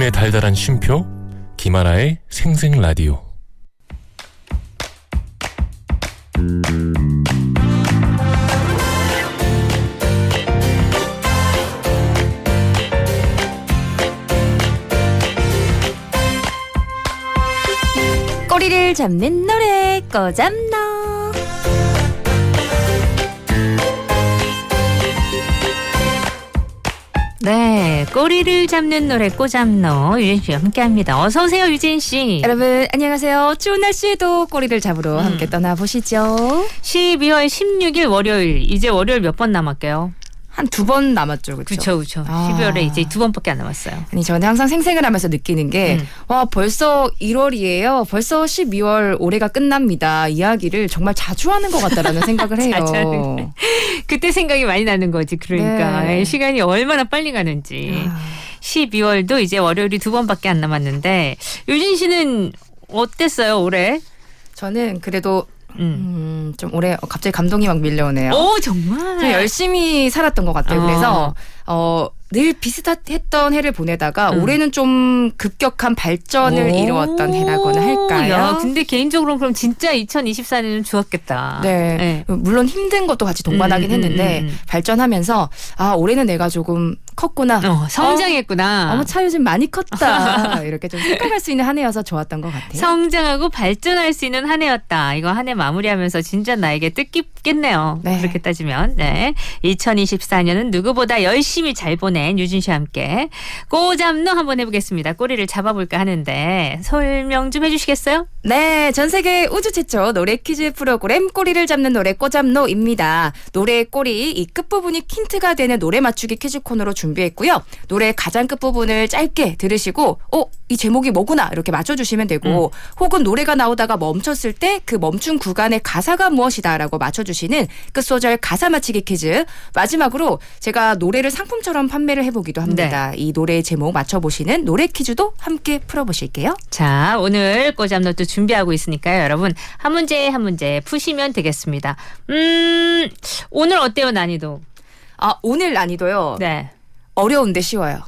아침의 달달한 쉼표 김하나의 생생 라디오. 꼬리를 잡는 노래 꺼잡너 꼬리를 잡는 노래 꼬잡노 유진 씨와 함께합니다. 어서 오세요, 유진 씨. 여러분 안녕하세요 추운 날씨에도 꼬리를 잡으러 음. 함께 떠나보시죠 12월 16일 월요일 이제 월요일 몇 번 남았게요? 한 두 번 남았죠 그렇죠 그렇죠. 아. 12월에 이제 두 번밖에 안 남았어요. 아니 저는 항상 생생을 하면서 느끼는 게 음. 와 벌써 1월이에요 벌써 12월 올해가 끝납니다 이야기를 정말 자주 하는 것 같다라는 생각을 해요 그때 생각이 많이 나는 거지. 그러니까 네. 예, 시간이 얼마나 빨리 가는지. 아, 12월도 이제 월요일이 두 번밖에 안 남았는데 유진 씨는 어땠어요 올해? 저는 그래도 음. 음, 좀 올해 갑자기 감동이 막 밀려오네요 오 정말. 좀 열심히 살았던 것 같아요. 어. 그래서 어, 늘 비슷했던 해를 보내다가 음. 올해는 좀 급격한 발전을 오. 이루었던 해라고나 할까요? 야, 근데 개인적으로는 그럼 진짜 2024년은 좋았겠다. 네. 물론 힘든 것도 같이 동반하긴 음, 음, 했는데 음, 음. 발전하면서 아 올해는 내가 조금 컸구나. 어, 성장했구나. 어머 차 요즘 많이 컸다 이렇게 좀 생각할 수 있는 한 해여서 좋았던 것 같아요. 성장하고 발전할 수 있는 한 해였다. 이거 한 해 마무리하면서 진짜 나에게 뜻깊겠네요. 네. 그렇게 따지면. 네. 2024년은 누구보다 열심히 잘 보낸 유진 씨와 함께 꼬잡노 한번 해보겠습니다. 꼬리를 잡아볼까 하는데 설명 좀 해주시겠어요? 네, 전 세계 우주 최초 노래 퀴즈 프로그램 꼬리를 잡는 노래 꼬잡노입니다. 노래의 꼬리 이 끝부분이 힌트가 되는 노래 맞추기 퀴즈 코너로 준비했고요. 노래 가장 끝부분을 짧게 들으시고 어, 이 제목이 뭐구나 이렇게 맞춰주시면 되고 혹은 노래가 나오다가 멈췄을 때 그 멈춘 구간의 가사가 무엇이다라고 맞춰주시는 끝소절 가사 맞히기 퀴즈 마지막으로 제가 노래를 상품처럼 판매를 해보기도 합니다. 이 노래의 제목 맞춰보시는 노래 퀴즈도 함께 풀어보실게요. 자, 오늘 꼬잡노 또 준비하고 있으니까요. 여러분, 한 문제 한 문제 푸시면 되겠습니다. 음, 오늘 어때요, 난이도? 아 오늘 난이도요. 네. 어려운데 쉬워요.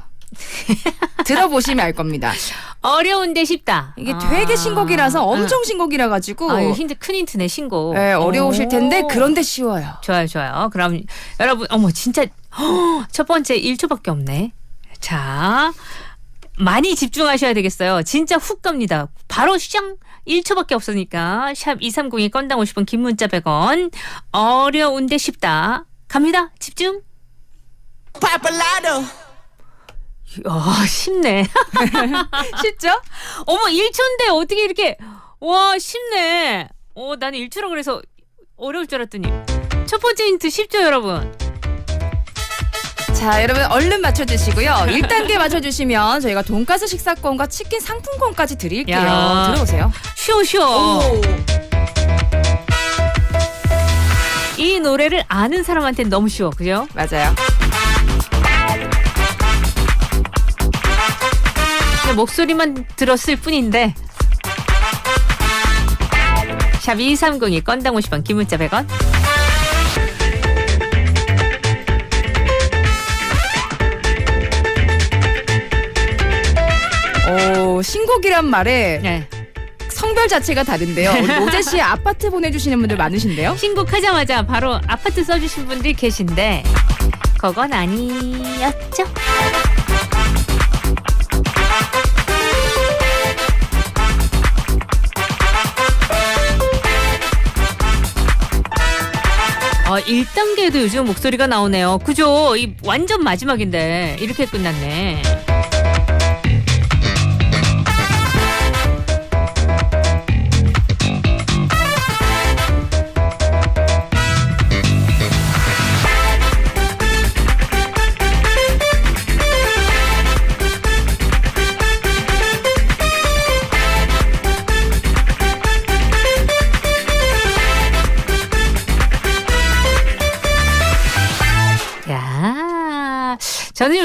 들어보시면 알 겁니다. 어려운데 쉽다. 이게 아. 되게 신곡이라서 엄청 신곡이라 가지고 아, 이거 힌트 큰 힌트네 신곡. 네, 어려우실 텐데 오. 그런데 쉬워요. 좋아요, 좋아요. 그럼 여러분, 어머 진짜 허, 첫 번째 1초밖에 없네. 자, 많이 집중하셔야 되겠어요. 진짜 훅 갑니다. 바로 시장 1초밖에 없으니까 샵 230이 건당 50원 긴 문자 100원. 어려운데 쉽다. 갑니다. 집중. 아, 쉽네. 쉽죠? 어머 1초인데 어떻게 이렇게 와 쉽네. 어 나는 1초라 그래서 어려울 줄 알았더니 첫 번째 힌트 쉽죠 여러분. 자, 여러분 얼른 맞춰주시고요. 1단계 맞춰주시면 저희가 돈가스 식사권과 치킨 상품권까지 드릴게요. 야. 들어오세요. 쉬워 쉬워. 이 노래를 아는 사람한테는 너무 쉬워 그죠? 맞아요. 목소리만 들었을 뿐인데 샵 2302 건당 50원 기문자 100원 오, 신곡이란 말에 네. 성별 자체가 다른데요. 노제 씨 아파트 보내주시는 분들 많으신데요. 신곡하자마자 바로 아파트 써주신 분들이 계신데 그건 아니었죠? 1단계도 요즘 목소리가 나오네요. 그죠? 이 완전 마지막인데 이렇게 끝났네.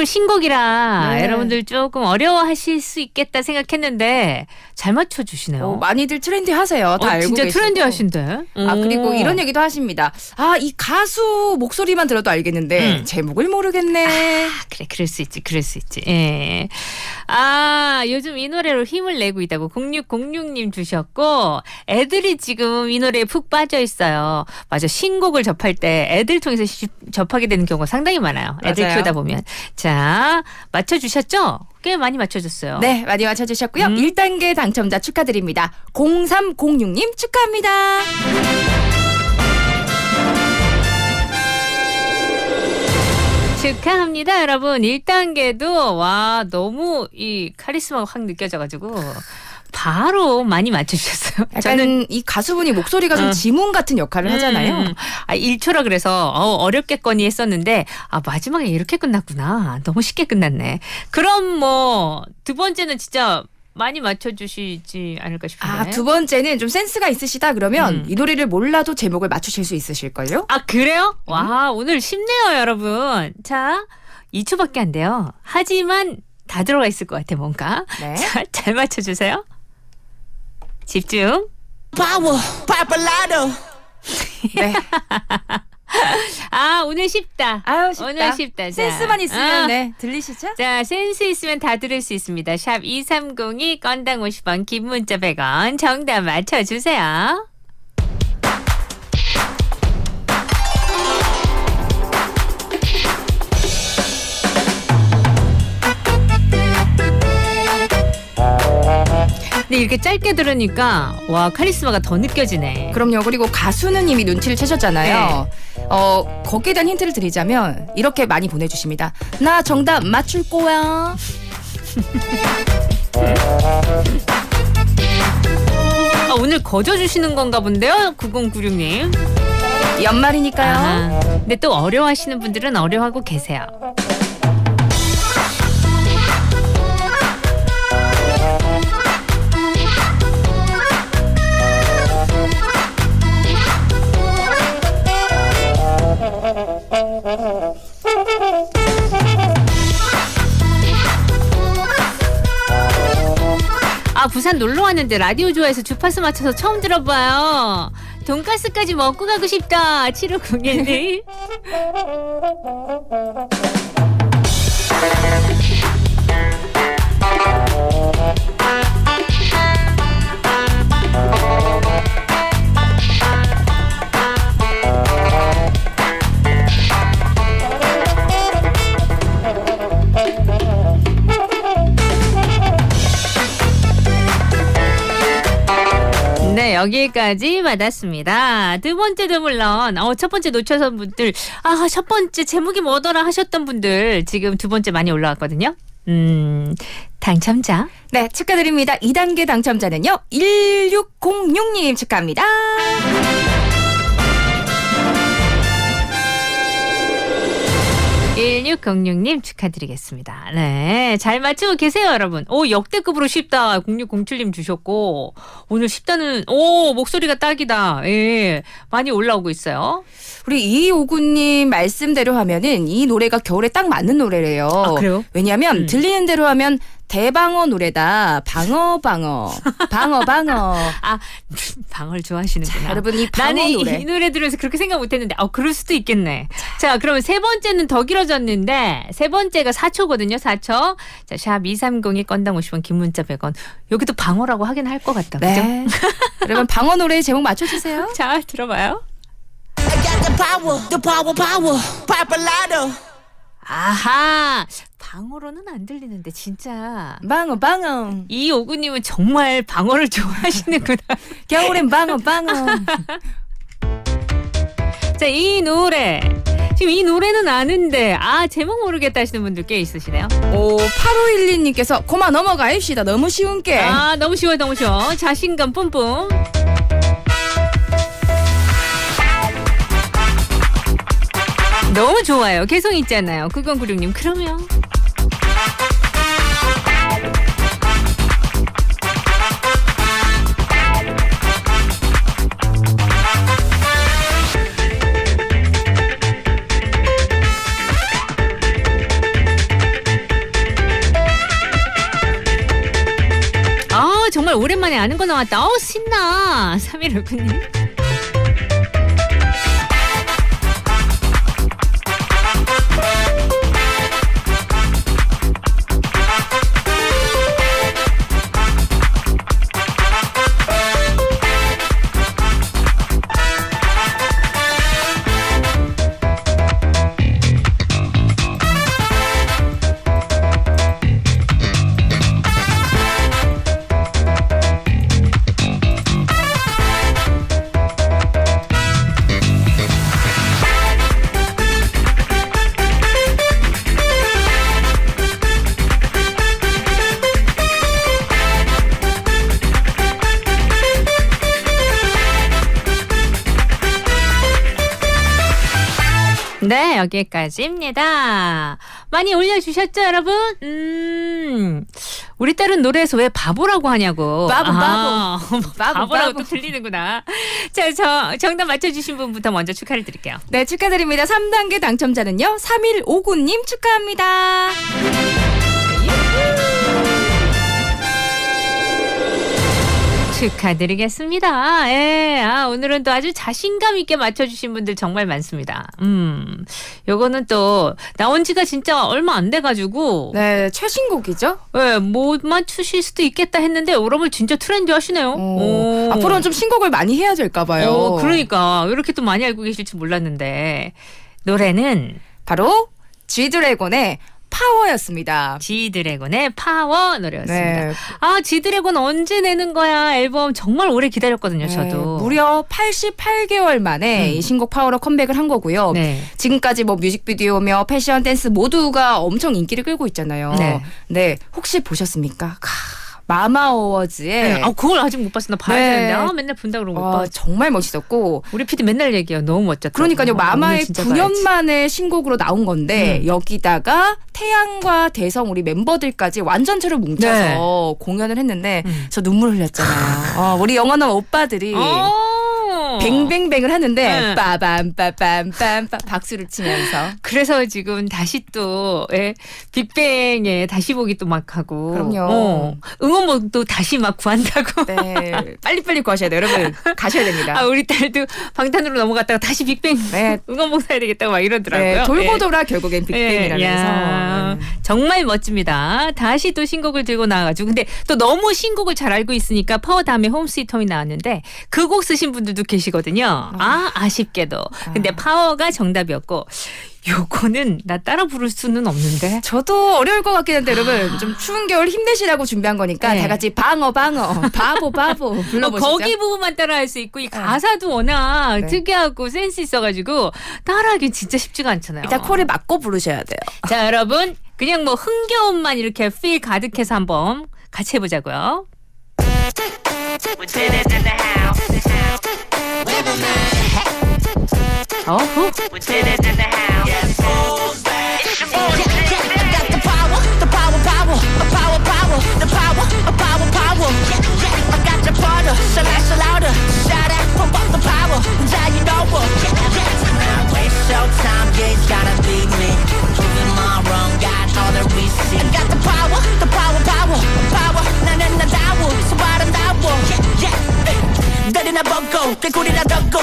신곡이라 네. 여러분들 조금 어려워하실 수 있겠다 생각했는데 잘 맞춰주시네요. 어, 많이들 트렌디 하세요. 다 어, 알고 진짜 계시고. 트렌디 하신데. 아 그리고 오. 이런 얘기도 하십니다. 아 이 가수 목소리만 들어도 알겠는데 음. 제목을 모르겠네. 아, 그래, 그럴 수 있지, 그럴 수 있지. 예. 아, 요즘 이 노래로 힘을 내고 있다고 0606님 주셨고, 애들이 지금 이 노래에 푹 빠져 있어요. 맞아, 신곡을 접할 때 애들 통해서 시- 접하게 되는 경우가 상당히 많아요. 애들 맞아요. 키우다 보면. 자, 맞춰주셨죠? 꽤 많이 맞춰줬어요. 네 많이 맞춰주셨고요. 음. 1단계 당첨자 축하드립니다. 0306님 축하합니다. 축하합니다, 여러분. 1단계도, 와, 너무 이 카리스마가 확 느껴져가지고, 바로 많이 맞춰주셨어요. 약간 이 가수분이 목소리가 좀 어. 지문 같은 역할을 하잖아요. 음, 아, 1초라 그래서 어, 어렵겠거니 했었는데 아 마지막에 이렇게 끝났구나. 너무 쉽게 끝났네. 그럼 뭐 두 번째는 진짜 많이 맞춰주시지 않을까 싶은데. 아 두 번째는 좀 센스가 있으시다 그러면 음. 이 노래를 몰라도 제목을 맞추실 수 있으실걸요? 아, 그래요? 음. 와 오늘 쉽네요 여러분. 자 2초밖에 안 돼요. 하지만 다 들어가 있을 것 같아 뭔가. 네. 자, 잘 맞춰주세요. 집중. Power, Papalado. 네. 아 오늘 쉽다. 아유 쉽다. 오늘 쉽다. 자. 센스만 있으면 아. 네 들리시죠? 자, 센스 있으면 다 들을 수 있습니다. 샵 2302 건당 50원, 긴 문자 100원. 정답 맞춰주세요. 근데 이렇게 짧게 들으니까 와 카리스마가 더 느껴지네. 그럼요. 그리고 가수는 이미 눈치를 채셨잖아요. 네. 어 거기에 대한 힌트를 드리자면 이렇게 많이 보내주십니다. 나 정답 맞출 거야. 아, 오늘 거저 주시는 건가 본데요, 9096님. 연말이니까요. 아, 근데 또 어려워하시는 분들은 어려워하고 계세요. 부산 놀러 왔는데 라디오 좋아해서 주파수 맞춰서 처음 들어봐요. 돈가스까지 먹고 가고 싶다. 7501님. 여기까지 받았습니다. 두 번째도 물론, 어, 첫 번째 놓쳐선 분들, 아, 첫 번째 제목이 뭐더라 하셨던 분들, 지금 두 번째 많이 올라왔거든요. 음, 당첨자. 네 축하드립니다. 2단계 당첨자는요 1606님 축하합니다. 일 1606님 축하드리겠습니다. 네. 잘 맞추고 계세요, 여러분. 오, 역대급으로 쉽다. 0607님 주셨고, 오늘 쉽다는, 오, 목소리가 딱이다. 예. 많이 올라오고 있어요. 우리 이오구님 말씀대로 하면은 이 노래가 겨울에 딱 맞는 노래래요. 아, 그래요? 왜냐하면 음. 들리는 대로 하면 대방어 노래다. 방어 방어 방어 방어. 아, 방어를 좋아하시는구나. 여러분 이 방어 나는 이, 노래. 이 노래 들으면서 그렇게 생각 못 했는데, 어, 그럴 수도 있겠네. 자, 그러면 세 번째는 더 길어졌는데, 세 번째가 4초거든요, 4초. 자, 샵 230이 건당 50원, 긴 문자 100원. 여기도 방어라고 하긴 할 것 같다. 그죠? 네. 여러분 방어 노래 제목 맞춰주세요. 자, 들어봐요. I got the power, the power, power, Papalado. 아하, 방어로는 안 들리는데, 진짜. 방어 방어. 이 오구님은 정말 방어를 좋아하시는구나. 겨울엔 방어 방어. 자, 이 노래. 지금 이 노래는 아는데, 아, 제목 모르겠다 하시는 분들 꽤 있으시네요. 오 8512님께서 고마 넘어가입시다. 너무 쉬운 게. 아, 너무 쉬워요, 너무 쉬워. 자신감 뿜뿜. 너무 좋아요. 개성 있잖아요. 9096님. 그러면. 정말 오랜만에 아는 거 나왔다. 어우 신나. 3159님. 여기까지입니다. 많이 올려주셨죠, 여러분? 음, 우리 딸은 노래에서 왜 바보라고 하냐고. 바보, 아, 바보, 바보 라고 바보. 또 들리는구나. 자, 저 정답 맞춰주신 분부터 먼저 축하를 드릴게요. 네, 축하드립니다. 3단계 당첨자는요. 3159님 축하합니다. 축하드리겠습니다. 예, 아, 오늘은 또 아주 자신감 있게 맞춰주신 분들 정말 많습니다. 음, 요거는 또 나온 지가 진짜 얼마 안 돼가지고, 네, 최신곡이죠. 예, 못 맞추실 수도 있겠다 했는데, 여러분 진짜 트렌디 하시네요. 오. 앞으로는 좀 신곡을 많이 해야 될까 봐요. 어, 그러니까 이렇게 또 많이 알고 계실 줄 몰랐는데 노래는 바로 G드래곤의 파워였습니다. 지드래곤의 파워 노래였습니다. 네. 아 지드래곤 언제 내는 거야 앨범 정말 오래 기다렸거든요. 네, 저도 무려 88개월 만에 음. 이 신곡 파워로 컴백을 한 거고요. 네. 지금까지 뭐 뮤직비디오며 패션 댄스 모두가 엄청 인기를 끌고 있잖아요. 네. 네, 혹시 보셨습니까? 카, 마마 어워즈에 네. 아 그걸 아직 못 봤어. 나 봐야 네. 되는데 아 맨날 본다 그러고 못 와, 봐. 정말 멋있었고 우리 PD 맨날 얘기해요. 너무 멋졌다. 그러니까요 마마의 9년 만 만에 신곡으로 나온 건데 음. 여기다가 태양과 대성 우리 멤버들까지 완전체로 뭉쳐서 공연을 했는데 네. 음. 저 눈물 흘렸잖아요. 어, 우리 영원한 오빠들이 뱅뱅뱅을 하는데 네. 빠밤빠밤빰빰 박수를 치면서 그래서 지금 다시 또 예, 빅뱅에 다시 보기 또 막 하고 그럼요. 어, 응원곡도 다시 막 구한다고. 네 빨리빨리 구하셔야 돼요 여러분 가셔야 됩니다. 아 우리 딸도 방탄으로 넘어갔다가 다시 빅뱅 네. 응원봉 사야 되겠다고 막 이러더라고요. 네, 돌고 예. 돌아 결국엔 예, 빅뱅이라면서 야, 네. 정말 멋집니다. 다시 또 신곡을 들고 나와가지고 근데 또 너무 신곡을 잘 알고 있으니까 파워 다음에 홈 스위트 홈이 나왔는데 그 곡 쓰신 분들도 계시 거든요. 아 아쉽게도 근데 파워가 정답이었고 요거는 나 따라 부를 수는 없는데. 저도 어려울 것 같긴 한데 여러분 좀 추운 겨울 힘내시라고 준비한 거니까 아. 네. 다 같이 방어 방어 바보 바보 어, 불러보시죠. 거기 부분만 따라할 수 있고 이 가사도 워낙 네. 특이하고 센스 있어가지고 따라하기 진짜 쉽지가 않잖아요. 일단 코를 막고 부르셔야 돼요. 자, 여러분. 그냥 뭐 흥겨움만 이렇게 필 가득해서 한번 같이 해보자고요. 어후. got the power, the power, power, the power, power, the power, the power, power. I got your brother, so loud, so louder. Shout out, pump up the power, yeah, you know what. Waste your time, yeah, it's gotta be me. Proving my wrong, got all the receipts. I got the power, the power, power, power. 나는 나다워, so 아름다 워. 내리나 보고, 꾀꼬리나 덮고.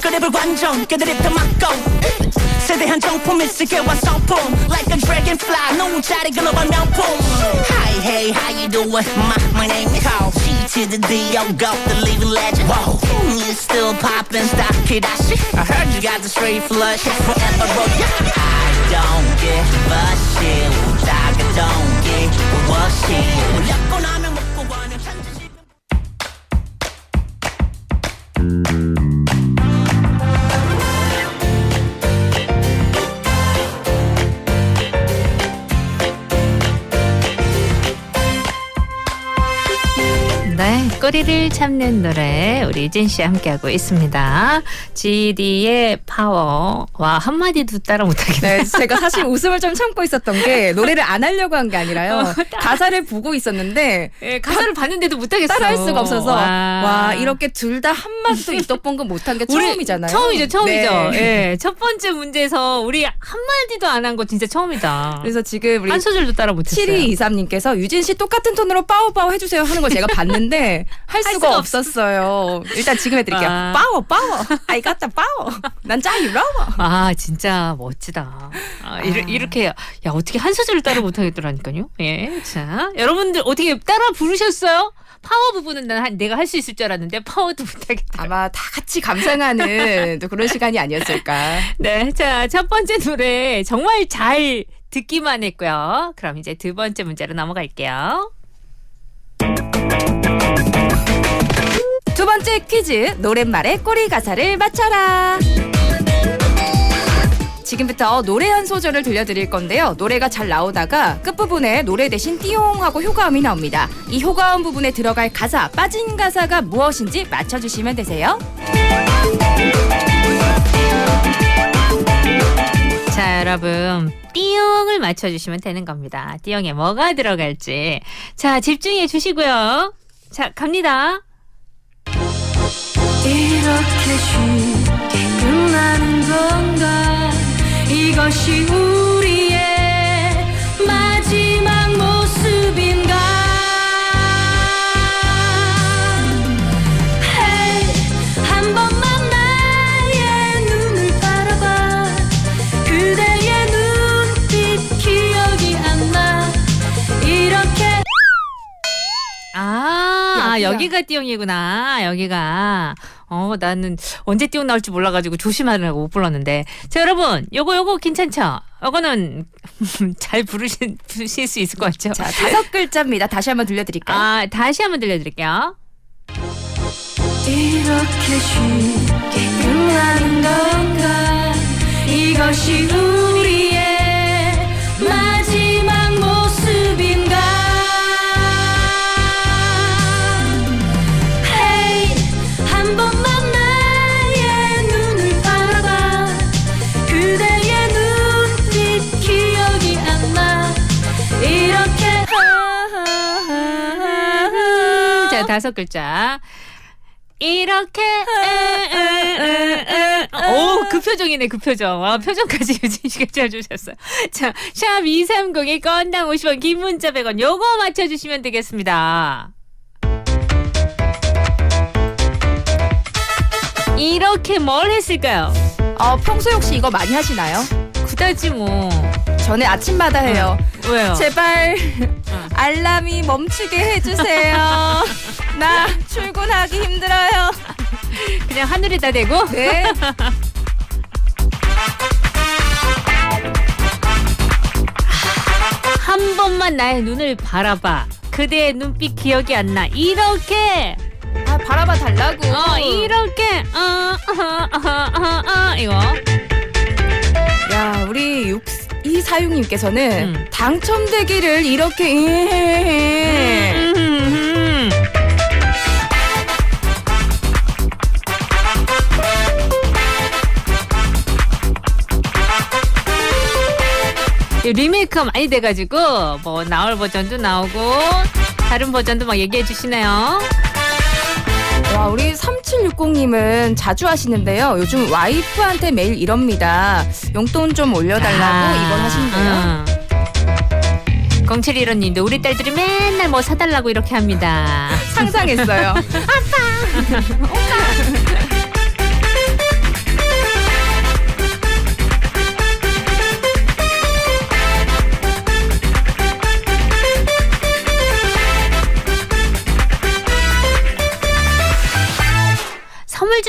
그립을 관종, 그들이 더 막고. 세대한 정품 있을게와 성품 Like a dragonfly 너무 잘 글로벌 명품 Hi hey how you doing my, my name is Carl G to the D O go the living legend Whoa You still poppin' stock kid I shit I heard you got the straight flush Forever road yeah. I don't give a shit 우다가 don't give a shit 물렸고 나 Mm-hmm. 네. 꼬리를 잡는 노래 우리 이진 씨 함께하고 있습니다. GD의 파워 와 한마디도 따라 못하겠네. 네, 제가 사실 웃음을 좀 참고 있었던 게 노래를 안 하려고 한 게 아니라요. 가사를 보고 있었는데 예, 가사를 봤는데도 못하겠어. 따라할 수가 없어서 와, 와, 이렇게 둘 다 한마디도 입덕봉금 못한 게 처음이잖아요. 처음이죠, 처음이죠. 네. 예, 첫 번째 문제에서 우리 한마디도 안 한 거 진짜 처음이다. 그래서 지금 우리 한 소절도 따라 못했어요. 7223님께서 유진 씨 똑같은 톤으로 빠오빠오 해주세요 하는 걸 제가 봤는데 할 수가 수가 없었어요. 일단 지금 해드릴게요. 아. 빠워 빠워. I got the 빠워. 난 짜유러워. 아 진짜 멋지다. 아, 이르- 이렇게 야 어떻게 한 소절을 따라 못하겠더라니까요. 예, 자 여러분들 어떻게 따라 부르셨어요? 파워 부분은 난 한- 내가 할 수 있을 줄 알았는데 파워도 못하겠다. 아마 다 같이 감상하는 또 그런 시간이 아니었을까. 네, 자 첫 번째 노래 정말 잘 듣기만 했고요. 그럼 이제 두 번째 문제로 넘어갈게요. 두 번째 퀴즈 노랫말의 꼬리 가사를 맞춰라. 지금부터 노래 한 소절을 들려드릴 건데요. 노래가 잘 나오다가 끝부분에 노래 대신 띠용 하고 효과음이 나옵니다. 이 효과음 부분에 들어갈 가사, 빠진 가사가 무엇인지 맞춰주시면 되세요. 자, 여러분. 띠용을 맞춰주시면 되는 겁니다. 띠용에 뭐가 들어갈지. 자, 집중해 주시고요. 자, 갑니다. 이렇게 쉽게 끝나는 건가 이것이 우 아, 여기가. 띠용이구나. 여기가. 어, 나는 언제 띠용 나올지 몰라가지고 조심하느라고 못 불렀는데. 자, 여러분. 요거, 요거 괜찮죠? 요거는 잘 부르실, 부르실 수 있을 것 같죠? 자, 다섯 글자입니다. 다시 한번 들려드릴까요? 아, 다시 한번 들려드릴게요. 이렇게 쉽게 끝나는 건가 이것이 우리 다섯 글자. 이렇게 오, 그 표정이네, 그 표정. 와, 표정까지 유진 씨가 잘 주셨어요. 자, 샵 230에 건당 50원, 긴 문자 100원. 요거 맞춰 주시면 되겠습니다. 이렇게 뭘 했을까요? 어, 평소에 혹시 이거 많이 하시나요? 그다지 뭐. 저는 아침마다 해요. 왜요? 제발 알람이 멈추게 해주세요. 나 출근하기 힘들어요. 그냥 하늘에다 대고? 네. 한 번만 나의 눈을 바라봐. 그대의 눈빛 기억이 안 나. 이렇게 아 바라봐 달라고. 어 이렇게 어, 어, 어, 어, 어, 이거 야 우리 육 이사육님께서는 음. 당첨되기를 이렇게 해. 음, 음, 음. 리메이크가 많이 돼가지고 뭐 나올 버전도 나오고 다른 버전도 막 얘기해 주시네요. 와 우리 3760님은 자주 하시는데요. 요즘 와이프한테 매일 이럽니다. 용돈 좀 올려달라고 이번 하신대요. 0715님도 우리 딸들이 맨날 뭐 사달라고 이렇게 합니다. 상상했어요. 선물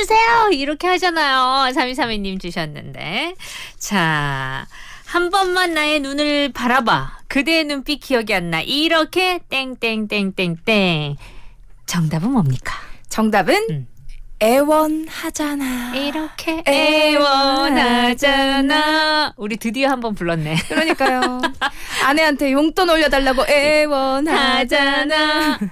주세요! 이렇게 하잖아요. 3232님 주셨는데. 자, 한 번만 나의 눈을 바라봐. 그대의 눈빛 기억이 안 나. 이렇게 땡땡땡땡땡. 정답은 뭡니까? 정답은 음. 애원하잖아. 이렇게 애원하잖아. 우리 드디어 한 번 불렀네. 그러니까요. 아내한테 용돈 올려달라고 애원하잖아.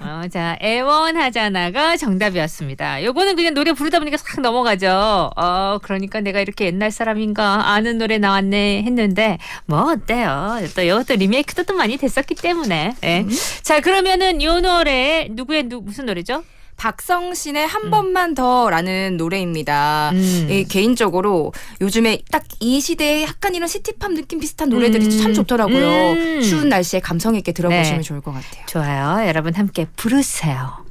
어, 자, 애원하잖아가 정답이었습니다. 요거는 그냥 노래 부르다 보니까 싹 넘어가죠. 어, 그러니까 내가 이렇게 옛날 사람인가 아는 노래 나왔네 했는데 뭐 어때요? 또 이것도 리메이크도 또 많이 됐었기 때문에. 예. 자, 그러면은 요 노래 누구의 누, 무슨 노래죠? 박성신의 한 번만 더라는 노래입니다. 음. 예, 개인적으로 요즘에 딱 이 시대에 약간 이런 시티팝 느낌 비슷한 노래들이 음. 참 좋더라고요. 음. 추운 날씨에 감성 있게 들어보시면 네. 좋을 것 같아요. 좋아요. 여러분 함께 부르세요.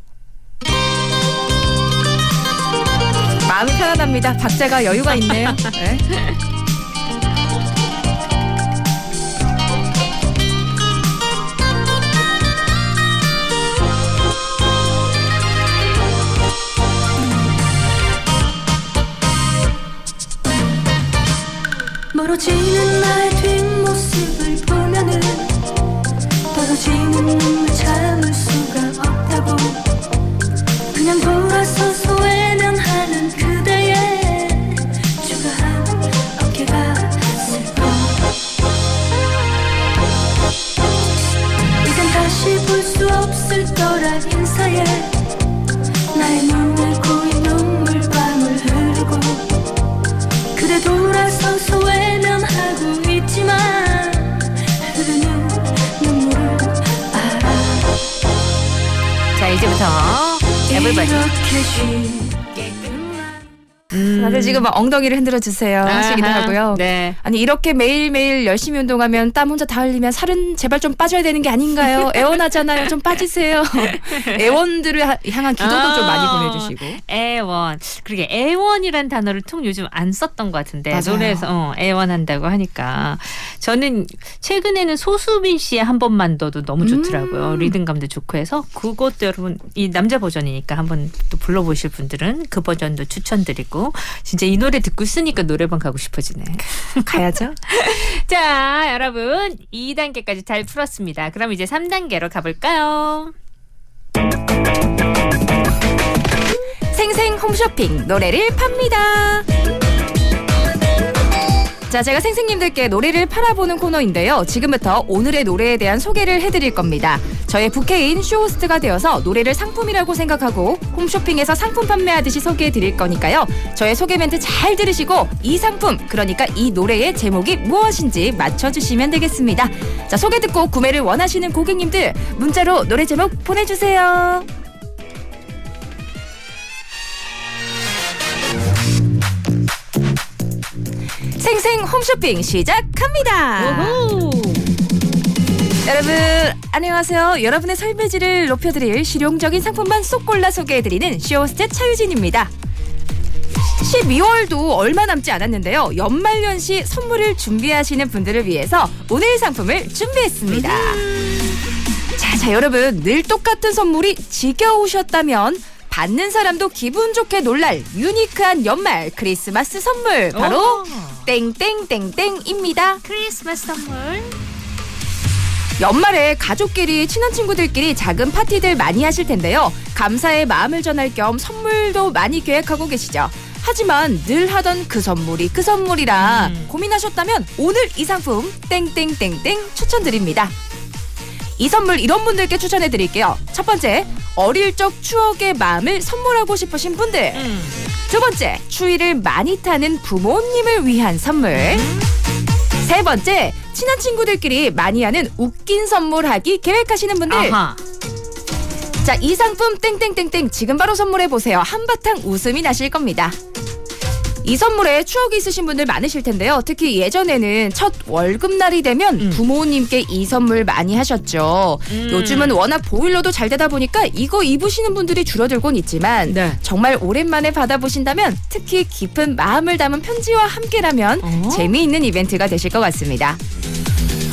마음이 편안합니다. 박자가 여유가 있네요. 네. 멀어지는 나의 뒷모습을 보면은 떨어지는 눈물 참을 수가 없다고. 그냥 돌아서서 외면하는 그대의 초라한 어깨가 슬퍼. 이젠 다시 볼 수 없을 거란 인사에 나의 눈에 고인 눈물방울 흐르고 그대 돌아서서 외 이제부터 에블바디. 다들 지금 막 엉덩이를 흔들어 주세요 하시기도 아하, 하고요. 네. 아니 이렇게 매일 매일 열심히 운동하면 땀 혼자 다 흘리면 살은 제발 좀 빠져야 되는 게 아닌가요? 애원하잖아요. 좀 빠지세요. 애원들을 하- 향한 기도도 좀 많이 아. 보내주시고. 애원. 그러게 애원이란 단어를 통 요즘 안 썼던 것 같은데 맞아요. 노래에서 어, 애원한다고 하니까 저는 최근에는 소수빈 씨의 한 번만 더도 너무 좋더라고요. 음. 리듬감도 좋고 해서 그것도 여러분 이 남자 버전이니까 한번 또 불러보실 분들은 그 버전도 추천드리고 진짜 이 노래 듣고 있으니까 노래방 가고 싶어지네. 가야죠. 자 여러분 2단계까지 잘 풀었습니다. 그럼 이제 3단계로 가볼까요? 생생 홈쇼핑 노래를 팝니다. 자, 제가 생생님들께 노래를 팔아보는 코너인데요. 지금부터 오늘의 노래에 대한 소개를 해드릴 겁니다. 저의 부캐인 쇼호스트가 되어서 노래를 상품이라고 생각하고 홈쇼핑에서 상품 판매하듯이 소개해드릴 거니까요. 저의 소개 멘트 잘 들으시고 이 상품, 그러니까 이 노래의 제목이 무엇인지 맞춰주시면 되겠습니다. 자, 소개 듣고 구매를 원하시는 고객님들 문자로 노래 제목 보내주세요. 생생 홈쇼핑 시작합니다. 여러분 안녕하세요. 여러분의 삶의 질을 높여드릴 실용적인 상품만 쏙 골라 소개해드리는 쇼호스트 차유진입니다. 12월도 얼마 남지 않았는데요. 연말연시 선물을 준비하시는 분들을 위해서 오늘 상품을 준비했습니다. 자, 자, 여러분 늘 똑같은 선물이 지겨우셨다면 받는 사람도 기분 좋게 놀랄 유니크한 연말 크리스마스 선물 바로 오. 땡땡땡땡입니다. 크리스마스 선물. 연말에 가족끼리 친한 친구들끼리 작은 파티들 많이 하실 텐데요. 감사의 마음을 전할 겸 선물도 많이 계획하고 계시죠. 하지만 늘 하던 그 선물이 그 선물이라 음. 고민하셨다면 오늘 이 상품 땡땡땡땡 추천드립니다. 이 선물 이런 분들께 추천해 드릴게요. 첫 번째, 어릴 적 추억의 마음을 선물하고 싶으신 분들. 음. 두 번째, 추위를 많이 타는 부모님을 위한 선물. 세 번째, 친한 친구들끼리 많이 하는 웃긴 선물하기 계획하시는 분들. 아하. 자, 이 상품 땡땡땡땡 지금 바로 선물해 보세요. 한바탕 웃음이 나실 겁니다. 이 선물에 추억이 있으신 분들 많으실 텐데요. 특히 예전에는 첫 월급날이 되면 음. 부모님께 이 선물 많이 하셨죠. 음. 요즘은 워낙 보일러도 잘 되다 보니까 이거 입으시는 분들이 줄어들곤 있지만 네. 정말 오랜만에 받아보신다면 특히 깊은 마음을 담은 편지와 함께라면 어? 재미있는 이벤트가 되실 것 같습니다.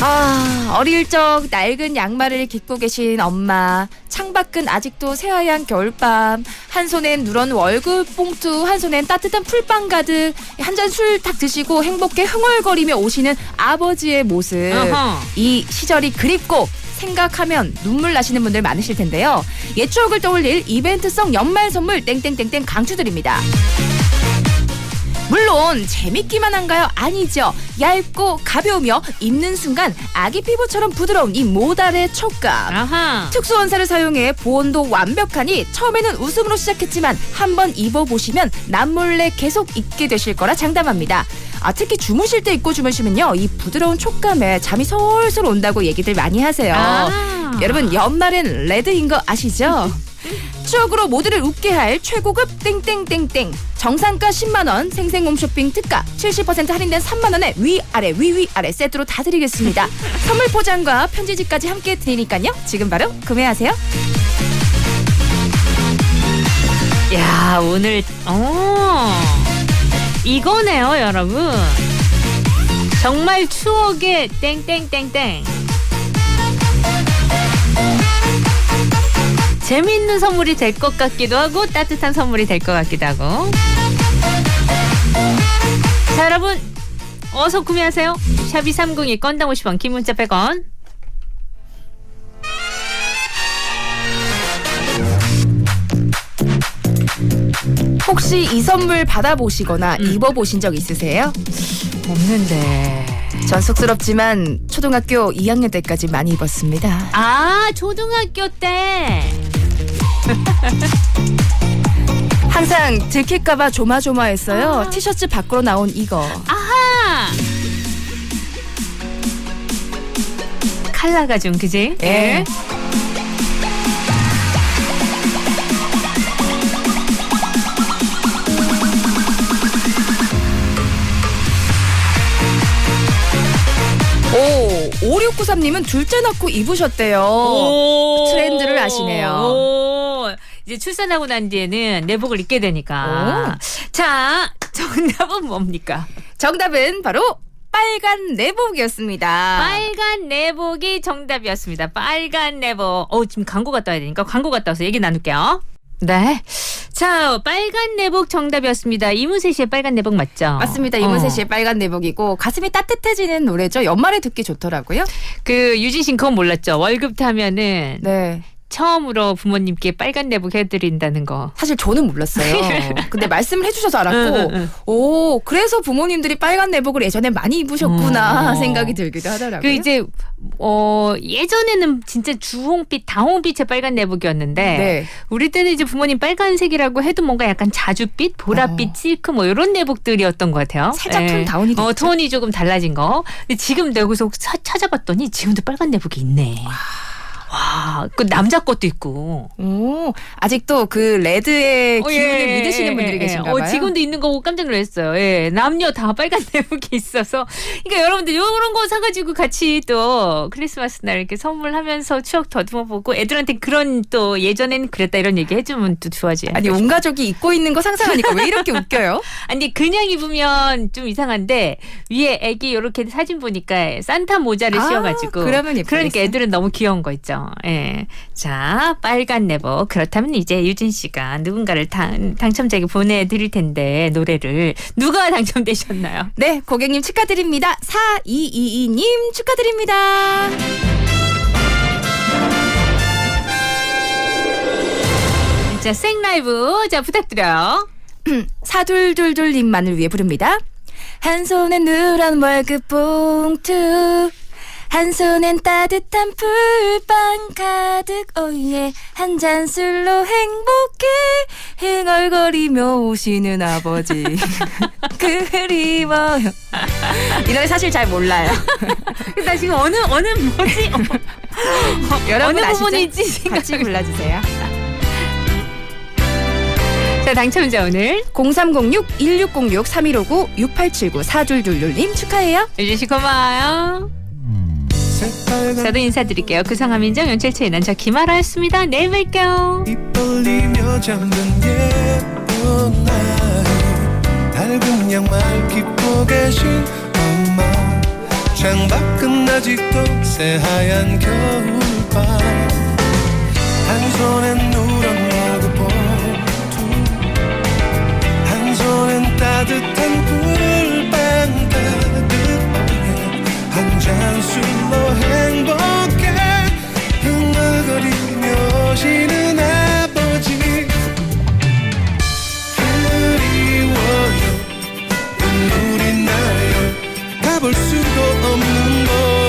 아, 어릴 적 낡은 양말을 깃고 계신 엄마. 창밖은 아직도 새하얀 겨울밤. 한 손엔 누런 월급 봉투, 한 손엔 따뜻한 풀빵 가득. 한 잔 술 탁 드시고 행복해 흥얼거리며 오시는 아버지의 모습. 어허. 이 시절이 그립고 생각하면 눈물 나시는 분들 많으실 텐데요. 옛 추억을 떠올릴 이벤트성 연말 선물 땡땡땡땡 강추드립니다. 물론 재밌기만 한가요? 아니죠. 얇고 가벼우며 입는 순간 아기 피부처럼 부드러운 이 모달의 촉감. 아하. 특수 원사를 사용해 보온도 완벽하니 처음에는 웃음으로 시작했지만 한번 입어보시면 남몰래 계속 입게 되실 거라 장담합니다. 아, 특히 주무실 때 입고 주무시면요 이 부드러운 촉감에 잠이 솔솔 온다고 얘기들 많이 하세요. 아. 여러분 연말엔 레드인 거 아시죠? 추억으로 모두를 웃게 할 최고급 땡땡땡땡 정상가 10만 원 생생 홈 쇼핑 특가 70% 할인된 3만 원에 위아래 위위아래 세트로 다 드리겠습니다. 선물 포장과 편지지까지 함께 드리니까요. 지금 바로 구매하세요. 야 오늘 어 이거네요 여러분. 정말 추억의 땡땡땡땡. 재미있는 선물이 될 것 같기도 하고 따뜻한 선물이 될 것 같기도 하고. 자 여러분 어서 구매하세요. 샵이 302 건당 50원 긴 문자 100원 혹시 이 선물 받아보시거나 음. 입어보신 적 있으세요? 없는데 전 쑥스럽지만 초등학교 2학년 때까지 많이 입었습니다. 아 초등학교 때 항상 들킬까봐 조마조마했어요. 아. 티셔츠 밖으로 나온 이거. 아하 칼라가 좀 그지? 예. 오, 5693님은 둘째 낳고 입으셨대요. 오. 트렌드를 아시네요. 오. 이제 출산하고 난 뒤에는 내복을 입게 되니까. 자, 정답은 뭡니까? 정답은 바로 빨간 내복이었습니다. 빨간 내복이 정답이었습니다. 빨간 내복. 어, 지금 광고 갔다 와야 되니까 광고 갔다 와서 얘기 나눌게요. 네. 자, 빨간 내복 정답이었습니다. 이문세 씨의 빨간 내복 맞죠? 맞습니다. 이문세 어. 씨의 빨간 내복이고 가슴이 따뜻해지는 노래죠. 연말에 듣기 좋더라고요. 그 유진 씨 그건 몰랐죠. 월급 타면은 네. 처음으로 부모님께 빨간 내복 해드린다는 거. 사실 저는 몰랐어요. 근데 말씀을 해주셔서 알았고. 오, 그래서 부모님들이 빨간 내복을 예전에 많이 입으셨구나 어. 생각이 들기도 하더라고요. 그 이제 어 예전에는 진짜 주홍빛 다홍빛의 빨간 내복이었는데 네. 우리 때는 이제 부모님 빨간색이라고 해도 뭔가 약간 자주빛, 보랏빛, 어. 실크 뭐 이런 내복들이었던 것 같아요. 살짝 예. 톤 다운이 됐죠. 어 톤이 조금 달라진 거. 근데 지금 사- 찾아봤더니 지금도 빨간 내복이 있네. 와, 그 남자 것도 있고. 오, 아직도 그 레드의 어, 기운을 예, 믿으시는 예, 분들이 예. 계신가 어, 봐요. 지금도 있는 거 보고 깜짝 놀랐어요. 예. 남녀 다 빨간 내복이 있어서. 그러니까 여러분들 이런 거 사가지고 같이 또 크리스마스 날 이렇게 선물하면서 추억 더듬어 보고 애들한테 그런 또 예전엔 그랬다 이런 얘기 해주면 또 좋아지. 아니 온 가족이 입고 있는 거 상상하니까 왜 이렇게 웃겨요? 아니 그냥 입으면 좀 이상한데 위에 애기 이렇게 사진 보니까 산타 모자를 아, 씌워가지고 그러면. 그러니까 애들은 너무 귀여운 거 있죠. 예. 자 빨간 내복 그렇다면 이제 유진 씨가 누군가를 당, 당첨자에게 보내드릴 텐데 노래를 누가 당첨되셨나요? 네, 고객님 축하드립니다. 4222님 축하드립니다. 자 생라이브 자 부탁드려요. 사둘둘둘님만을 위해 부릅니다. 한 손엔 누런 월급 봉투 한 손엔 따뜻한 풀빵 가득 오예 한 잔 술로 행복해 흥얼거리며 오시는 아버지 그리워요 이 노래 사실 잘 몰라요 나 지금 어느 어느 뭐지? 여러분 어느 아시죠? 부분인지 생각. 같이 불러주세요 자 당첨자 오늘 0306-1606-3159-6879 사둘둘둘님 축하해요 유진 씨 고마워요. 저도 인사드릴게요. 그 상암 인정 연출체의 난저 김아라였습니다. 내일 뵐게요. 입 벌리며 잠든 예쁜 날 달군 양말 깊고 계신 엄마 창밖은 아직도 새하얀 겨울밤 한 손엔 누런 마구 봉투 한 손엔 따뜻한 불을 잔술로 뭐 행복해. 흥얼거리며 시는 아버지. 그리워요. 눈물이 나요. 가볼 수도 없는 곳.